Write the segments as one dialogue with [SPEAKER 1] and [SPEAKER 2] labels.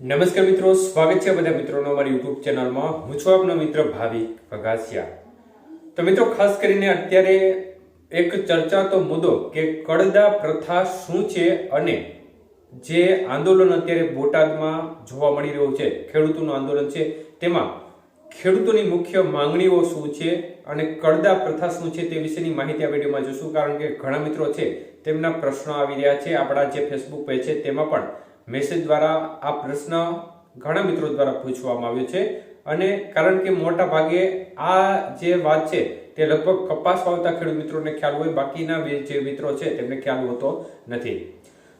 [SPEAKER 1] નમસ્કાર મિત્રો, સ્વાગત છે બધા મિત્રોનો અમારી યુટ્યુબ ચેનલમાં. હું છું આપનો મિત્ર ભાવિક ભગાસિયા. તો મિત્રો, ખાસ કરીને અત્યારે એક ચર્ચાતો મુદ્દો કે કડદા પ્રથા શું છે અને જે આંદોલન અત્યારે બોટાદમાં જોવા મળી રહ્યું છે, ખેડૂતોનું આંદોલન છે, તેમાં ખેડૂતોની મુખ્ય માંગણીઓ શું છે અને કડદા પ્રથા શું છે તે વિશેની માહિતી આ વિડીયોમાં જોશું. કારણ કે ઘણા મિત્રો છે, તેમના પ્રશ્નો આવી રહ્યા છે. આપણા જે ફેસબુક પેજ છે, તેમાં પણ મેસેજ દ્વારા આ પ્રશ્ન ઘણા મિત્રો દ્વારા પૂછવામાં આવ્યો છે. અને કારણ કે મોટા ભાગે આ જે વાત છે તે લગભગ કપાસ વાવતા ખેડૂત મિત્રોને ખ્યાલ હોય, બાકીના જે મિત્રો છે તેમને ખ્યાલ હોતો નથી.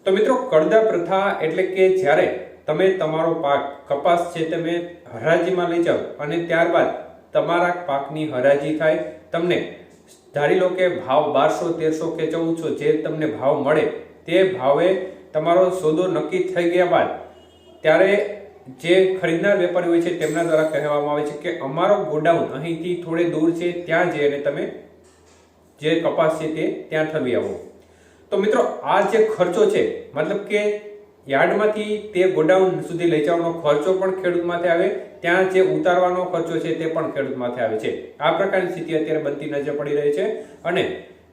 [SPEAKER 1] તો મિત્રો કડદા પ્રથા એટલે કે જ્યારે તમે તમારો પાક, કપાસ છે તમે હરાજીમાં લઈ જાઓ અને ત્યારબાદ તમારા પાકની હરાજી થાય, તમને ધારી લો કે ભાવ બારસો તેરસો કે ચૌદસો જે તમને ભાવ મળે તે ભાવે તમારો સોદો નક્કી થઈ ગયા બાદ ત્યારે જે ખરીદનાર વેપારી હોય છે તેમના દ્વારા કહેવામાં આવે છે કે અમારો ગોડાઉન અહીંથી થોડે દૂર છે, ત્યાં જઈને તમે જે કપાસ છે તે ત્યાં ઠલવી આવો. તો મિત્રો, આ જે ખર્ચો છે, મતલબ કે યાર્ડમાંથી તે ગોડાઉન સુધી લઈ જવાનો ખર્ચો પણ ખેડૂત માથે આવે, ત્યાં જે ઉતારવાનો ખર્ચો છે તે પણ ખેડૂત માથે આવે છે. આ પ્રકારની સ્થિતિ અત્યારે બનતી નજર પડી રહી છે અને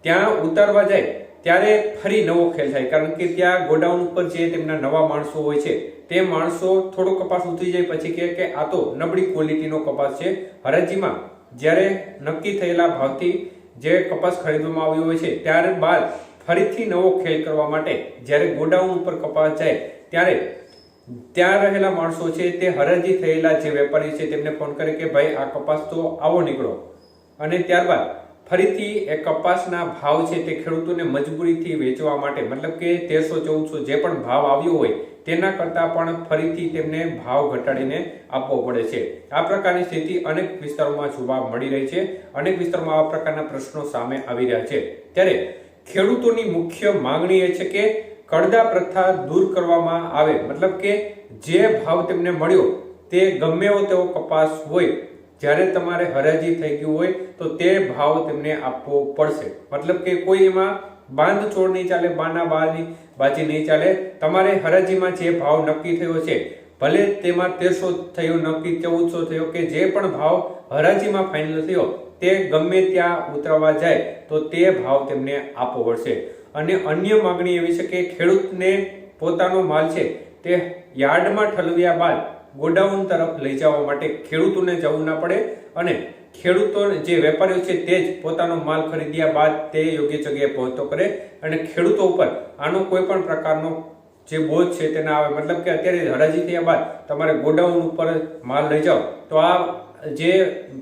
[SPEAKER 1] ત્યાં ઉતારવા જાય ત્યારે ફરી નવો ખેલ થાય, કારણ કે ત્યાં ગોડાઉન ઉપર જે તેમના નવા માણસો હોય છે, તે માણસો થોડો કપાસ ઉતરી જાય પછી કહે કે આ તો નબળી ક્વોલિટીનો કપાસ છે. હરાજીમાં જ્યારે નક્કી થયેલા ભાવથી જે કપાસ ખરીદવામાં આવ્યો હોય છે, ત્યારબાદ ફરીથી નવો ખેલ કરવા માટે જ્યારે ગોડાઉન ઉપર કપાસ જાય, ત્યારે ત્યાં રહેલા માણસો છે તે હરાજી થયેલા જે વેપારી છે તેમને ફોન કરે કે ભાઈ આ કપાસ તો આવો નીકળો. અને ત્યારબાદ ફરીથી એ કપાસના ભાવ છે તે ખેડૂતોને મજબૂરીથી વેચવા માટે, મતલબ કે તેરસો ચૌદસો જે પણ ભાવ આવ્યો હોય, તેના કરતાં પણ ફરીથી તેમને ભાવ ઘટાડીને આપવો પડે છે. આ પ્રકારની સ્થિતિ અનેક વિસ્તારોમાં જોવા મળી રહી છે. અનેક વિસ્તારોમાં આવા પ્રકારના પ્રશ્નો સામે આવી રહ્યા છે. ત્યારે ખેડૂતોની મુખ્ય માંગણી એ છે કે કડદા પ્રથા દૂર કરવામાં આવે. મતલબ કે જે ભાવ તેમને મળ્યો, તે ગમે તેવો કપાસ હોય જ્યારે તમારે હરાજી થઈ ગયું હોય તો તે ભાવ તેમને આપવો પડશે. મતલબ કે કોઈ એમાં બાંધ છોડ નહીં ચાલે, બાના બાની બાજી નહીં ચાલે. તમારે હરાજીમાં જે ભાવ નક્કી થયો છે, ભલે તેમાં તેરસો થયો, નક્કી ચૌદસો થયો કે જે પણ ભાવ હરાજીમાં ફાઇનલ થયો, તે ગમે ત્યાં ઉતરવા જાય, તો તે ભાવ તેમને આપવો પડશે. અને અન્ય માગણી એવી છે કે ખેડૂતને પોતાનો માલ છે, તે યાર્ડમાં ઠલવ્યા બાદ ગોડાઉન તરફ લઈ જવા માટે ખેડૂતોને જવું ના પડે અને ખેડૂતો જે વેપારીઓ છે તે જ પોતાનો માલ ખરીદ્યા બાદ તે યોગ્ય જગ્યાએ પહોંચતો કરે અને ખેડૂતો ઉપર આનો કોઈ પણ પ્રકારનો જે બોજ છે તે ના આવે, મતલબ કે અત્યારે હરાજી થયા બાદ તમારે ગોડાઉન ઉપર માલ લઈ જાઓ. તો આ જે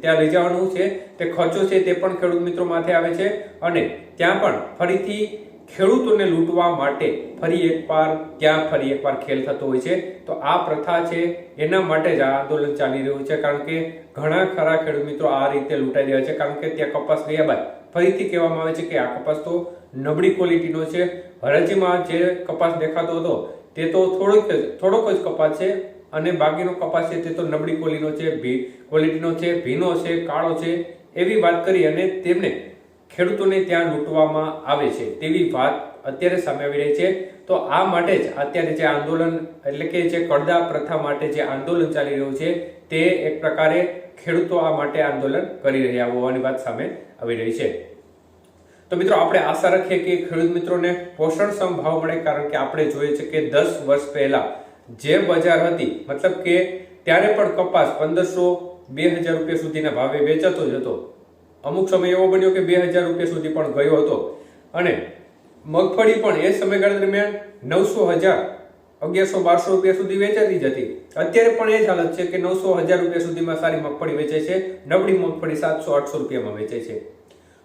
[SPEAKER 1] ત્યાં લઈ જવાનું છે, તે ખર્ચો છે તે પણ ખેડૂત મિત્રો માથે આવે છે અને ત્યાં પણ ફરીથી ખેડૂતોને લૂંટવા માટે ફરી એકવાર, ત્યાં ફરી એકવાર ખેલ થતો હોય છે. તો આ પ્રથા છે, એના માટે જ આંદોલન ચાલી રહ્યું છે. કારણ કે ઘણા ખરા ખેડૂત મિત્રો આ રીતે લૂંટાઈ રહ્યા છે. કારણ કે ત્યાં કપાસ ગયા બાદ ફરીથી કહેવામાં આવે છે કે આ કપાસ તો નબળી ક્વોલિટીનો છે. હરાજીમાં જે કપાસ દેખાતો હતો, તે તો થોડોક જ થોડોક જ કપાસ છે અને બાકીનો કપાસ છે તે તો નબળી ક્વોલિટીનો છે, ભી, ક્વોલિટીનો છે, ભીનો છે, કાળો છે, એવી વાત કરી અને તેમને ખેડૂતોને ત્યાં લૂંટવામાં આવે છે તેવી વાત અત્યારે સામે આવી રહી છે. તો આ માટે જ અત્યારે જે આંદોલન, એટલે કે જે કડદા પ્રથા માટે જે આંદોલન ચાલી રહ્યું છે, તે એક પ્રકારે ખેડૂતો આ માટે આંદોલન કરી રહ્યા હોવાની વાત સામે આવી રહી છે. તો મિત્રો, આપણે આશા રાખીએ કે ખેડૂત મિત્રોને પોષણક્ષમ ભાવ મળે, કારણ કે આપણે જોઈએ છે કે દસ વર્ષ પહેલા જે બજાર હતી, મતલબ કે ત્યારે પણ કપાસ પંદરસો બે હજાર રૂપિયા સુધીના ભાવે વેચાતો જ હતો. અમુક સમય એવો બન્યો કે બે હજાર રૂપિયા સુધી પણ ગયો હતો. અને મગફળી પણ એ સમયગાળા દરમિયાન નવસો હજાર, અગિયારસો, બારસો રૂપિયા સુધી વેચાતી જ હતી. અત્યારે પણ એ જ હાલત છે કે નવસો હજાર રૂપિયા સુધીમાં સારી મગફળી વેચે છે, નબળી મગફળી સાતસો, આઠસો રૂપિયામાં વેચે છે.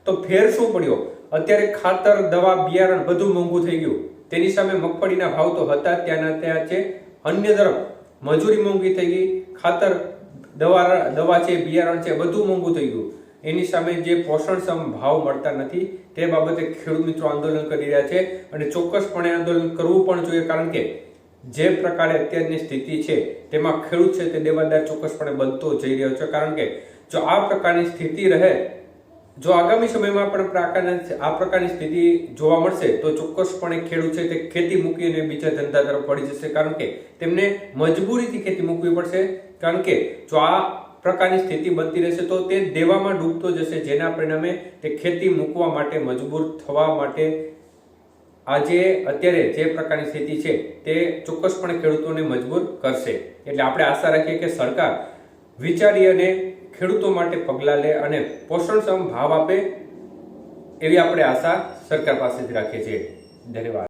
[SPEAKER 1] તો ફેર શું પડ્યો? અત્યારે ખાતર, દવા, બિયારણ બધું મોંઘું થઈ ગયું. તેની સામે મગફળીના ભાવ તો હતા, ત્યાંના ત્યાં છે. અન્ય તરફ મજૂરી મોંઘી થઈ ગઈ. ખાતર, દવા દવા છે, બિયારણ છે, બધું મોંઘું થઈ ગયું. એની સામે જે પોષણક્ષમ ભાવ મળતા નથી, તે બાબતે ખેડૂત મિત્રો આંદોલન કરી રહ્યા છે અને ચોક્કસપણે આંદોલન કરવું પણ જોઈએ, કારણ કે જે પ્રકારે અત્યારની સ્થિતિ છે, તેમાં ખેડૂત છે તે દેવાદાર ચોક્કસપણે બનતો જઈ રહ્યો છે. કારણ કે જો આ પ્રકારની સ્થિતિ રહે, જો આગામી સમયમાં પણ પ્રકારના આ પ્રકારની સ્થિતિ જોવા મળશે, તો ચોક્કસપણે ખેડૂત છે તે ખેતી મૂકીને બીજા ધંધા તરફ પડી જશે. કારણ કે તેમને મજબૂરીથી ખેતી મૂકવી પડશે. કારણ કે જો આ પ્રકારની સ્થિતિ બનતી રહેશે તો તે દેવામાં ડૂબતો જશે, જેના પરિણામે તે ખેતી મૂકવા માટે મજબૂર થવા માટે આજે અત્યારે જે પ્રકારની સ્થિતિ છે તે ચોક્કસપણે ખેડૂતોને મજબૂર કરશે. એટલે આપણે આશા રાખીએ કે સરકાર વિચારી અને ખેડૂતો માટે પગલાં લે અને પોષણક્ષમ ભાવ આપે એવી આપણે આશા સરકાર પાસેથી રાખીએ છીએ. ધન્યવાદ.